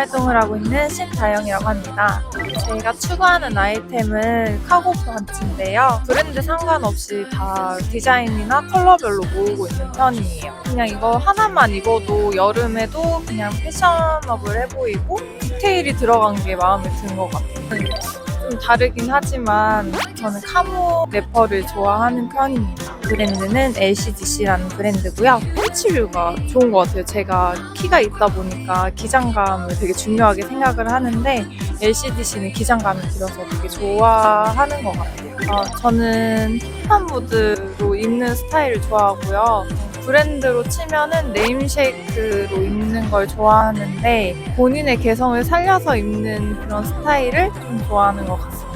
활동을 하고 있는 신다영이라고 합니다. 제가 추구하는 아이템은 카고 펀치인데요. 브랜드 상관없이 다 디자인이나 컬러별로 모으고 있는 편이에요. 그냥 이거 하나만 입어도 여름에도 그냥 패셔너블해 보이고 디테일이 들어간 게 마음에 든 것 같아요. 좀 다르긴 하지만 저는 카모 래퍼를 좋아하는 편입니다. 브랜드는 LCDC라는 브랜드고요. 펀치류가 좋은 것 같아요. 제가 키가 있다 보니까 기장감을 되게 중요하게 생각을 하는데 LCDC는 기장감이 길어서 되게 좋아하는 것 같아요. 어, 저는 힙한 무드로 입는 스타일을 좋아하고요. 브랜드로 치면은 네임쉐이크로 입는 걸 좋아하는데 본인의 개성을 살려서 입는 그런 스타일을 좀 좋아하는 것 같습니다.